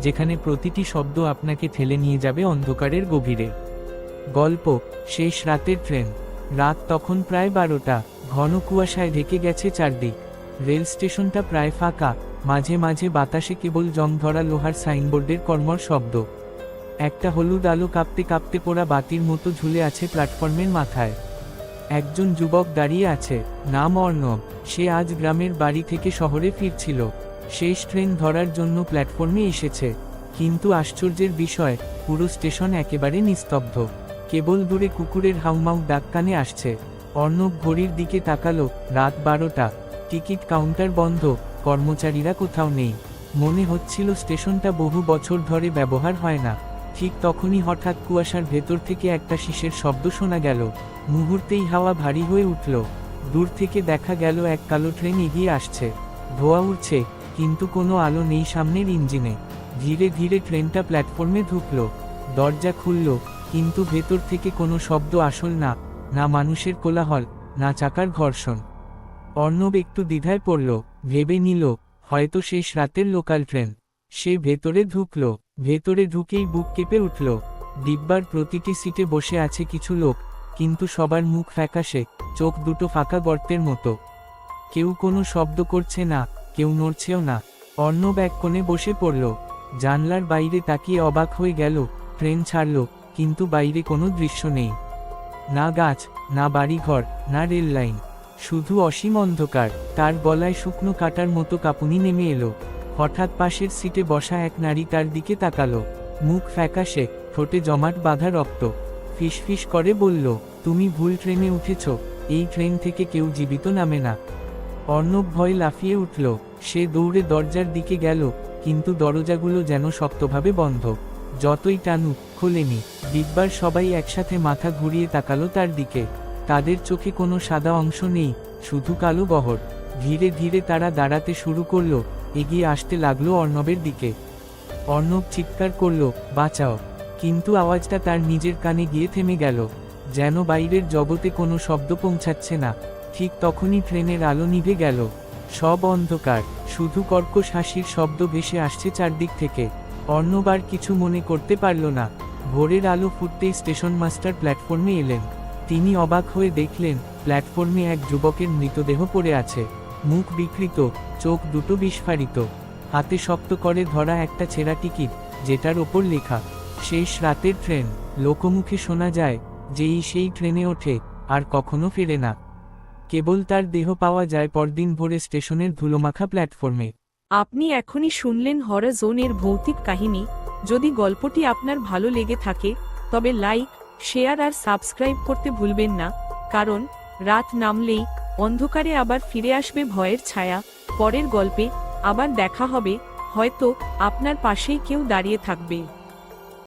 যেখানে প্রতিটি শব্দ আপনাকে ঠেলে নিয়ে যাবে অন্ধকারের গভীরে। গল্প, শেষ রাতের ট্রেন। রাত তখন প্রায় বারোটা। ঘন কুয়াশায় ঢেকে গেছে চারদিক। রেল স্টেশনটা প্রায় ফাঁকা। মাঝে মাঝে বাতাসে কেবল জং ধরা লোহার সাইনবোর্ডের কর্মর শব্দ। একটা হলুদ আলো কাঁপতে কাঁপতে পোড়া বাতির মতো ঝুলে আছে প্ল্যাটফর্মের মাথায়। একজন যুবক দাঁড়িয়ে আছে। নাম অর্ণব। সে আজ গ্রামের বাড়ি থেকে শহরে ফিরছিল। শেষ ট্রেন ধরার জন্য প্ল্যাটফর্মে এসেছে। কিন্তু আশ্চর্যের বিষয়, পুরো স্টেশন একেবারে নিস্তব্ধ। কেবল দূরে কুকুরের হাউমাউ ডাক কানে আসছে। অর্ণব ঘড়ির দিকে তাকালো, রাত বারোটা। টিকিট কাউন্টার বন্ধ, কর্মচারীরা কোথাও নেই। মনে হচ্ছিল স্টেশনটা বহু বছর ধরে ব্যবহার হয় না। ঠিক তখনই হঠাৎ কুয়াশার ভেতর থেকে একটা শিশের শব্দ শোনা গেল। মুহূর্তেই হাওয়া ভারী হয়ে উঠল। দূর থেকে দেখা গেল এক কালো ট্রেন এগিয়ে আসছে। ধোয়া উঠছে কিন্তু কোনো আলো নেই সামনের ইঞ্জিনে। ধীরে ধীরে ট্রেনটা প্ল্যাটফর্মে ঢুকলো। দরজা খুলল, কিন্তু ভেতর থেকে কোনো শব্দ আসল না না মানুষের কোলাহল, না চাকার ঘর্ষণ। অর্ণব একটু দ্বিধায় পড়ল, ভেবে নিল, হয়তো শেষ রাতের লোকাল ট্রেন। সে ভেতরে ঢুকল, ভেতরে ঢুকেই বুক কেঁপে উঠল। ডিব্বার প্রতিটি সিটে বসে আছে কিছু লোক, কিন্তু সবার মুখ ফ্যাকাশে, চোখ দুটো ফাঁকা গর্তের মতো। কেউ কোনো শব্দ করছে না কেউ নড়ছেও না। অর্ণব এক কোণে বসে পড়ল। জানলার বাইরে তাকিয়ে অবাক হয়ে গেল। ট্রেন ছাড়ল, কিন্তু বাইরে কোনো দৃশ্য নেই। না গাছ, না বাড়িঘর, না রেল লাইন। শুধু অসীম অন্ধকার। তার গলায় শুকনো কাটার মতো কাঁপুনি নেমে এলো। হঠাৎ পাশের সিটে বসা এক নারী তার দিকে তাকালো। মুখ ফ্যাকাশে, ঠোঁটে জমাট বাঁধা রক্ত। ফিসফিস করে বলল, তুমি ভুল ট্রেনে উঠেছ। এই ট্রেন থেকে কেউ জীবিত নামে না। অর্ণব ভয় লাফিয়ে উঠল। সে দৌড়ে দরজার দিকে গেল, কিন্তু দরজাগুলো যেন শক্তভাবে বন্ধ। যতই টানুক খোলেনি ডিব্বার সবাই একসাথে মাথা ঘুরিয়ে তাকালো তার দিকে। তাদের চোখে কোনো সাদা অংশ নেই, শুধু কালো গহর ধীরে ধীরে তারা দাঁড়াতে শুরু করল, এগিয়ে আসতে লাগল অর্ণবের দিকে। অর্ণব চিৎকার করল, বাঁচাও। কিন্তু আওয়াজটা তার নিজের কানে গিয়ে থেমে গেল। যেন বাইরের জগতে কোনো শব্দ পৌঁছাচ্ছে না। ঠিক তখনই ট্রেনের আলো নিভে গেল। সব অন্ধকার, শুধু কর্কশ হাসির শব্দ ভেসে আসছে চারদিক থেকে। অন্যবার কিছু মনে করতে পারল না। ভোরের আলো ফুটতেই স্টেশন মাস্টার প্ল্যাটফর্মে এলেন। তিনি অবাক হয়ে দেখলেন, প্ল্যাটফর্মে এক যুবকের মৃতদেহ পড়ে আছে। মুখ বিকৃত, চোখ দুটো বিস্ফারিত। হাতে শক্ত করে ধরা একটা ছেঁড়া টিকিট, যেটার ওপর লেখা, শেষ রাতের ট্রেন। লোকমুখে শোনা যায়, যেই সেই ট্রেনে ওঠে, আর কখনো ফেরে না। কেবল তার দেহ পাওয়া যায় পরদিন ভোরে স্টেশনের ধুলোমাখা প্ল্যাটফর্মে। আপনি এখনই শুনলেন হরর জোনের ভৌতিক কাহিনী। যদি গল্পটি আপনার ভালো লেগে থাকে, তবে লাইক, শেয়ার আর সাবস্ক্রাইব করতে ভুলবেন না। কারণ, রাত নামলেই অন্ধকারে আবার ফিরে আসবে ভয়ের ছায়া। পরের গল্পে আবার দেখা হবে, হয়তো আপনার পাশেই কেউ দাঁড়িয়ে থাকবে।